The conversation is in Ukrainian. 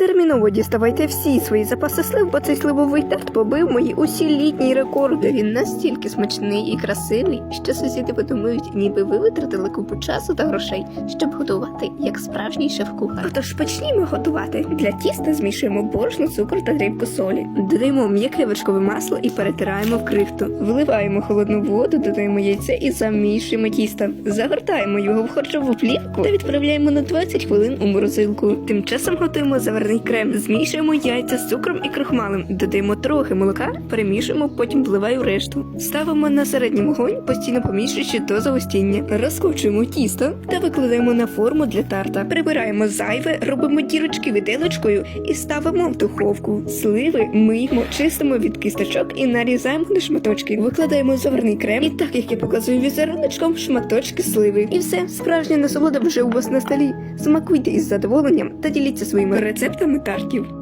Терміново діставайте всі свої запаси слив, бо цей сливовий тарт побив мої усі літні рекорди. Він настільки смачний і красивий, що сусіди подумають, ніби ви витратили купу часу та грошей, щоб готувати як справжній шеф-кухар. Отож почнімо готувати. Для тіста змішуємо борошно, цукор та дрібку солі. Додаємо м'яке вершкове масло і перетираємо в крихту. Вливаємо холодну воду, додаємо яйце і замішуємо тісто. Загортаємо його в харчову плівку та відправляємо на 20 хвилин у морозилку. Тим часом готуємо заварний крем, змішуємо яйця з цукром і крохмалем, додаємо трохи молока, перемішуємо, потім вливаю решту. Ставимо на середній вогонь, постійно помішуючи до загустіння. Розкочуємо тісто та викладаємо на форму для тарта. Прибираємо зайве, робимо дірочки виделочкою і ставимо в духовку. Сливи миємо, чистимо від кісточок і нарізаємо на шматочки. Викладаємо заварний крем і так як я показую візеруночком, шматочки сливи. І все, справжня насолода вже у вас на столі. Смакуйте із задоволенням та діліться своїми рецептами тартів.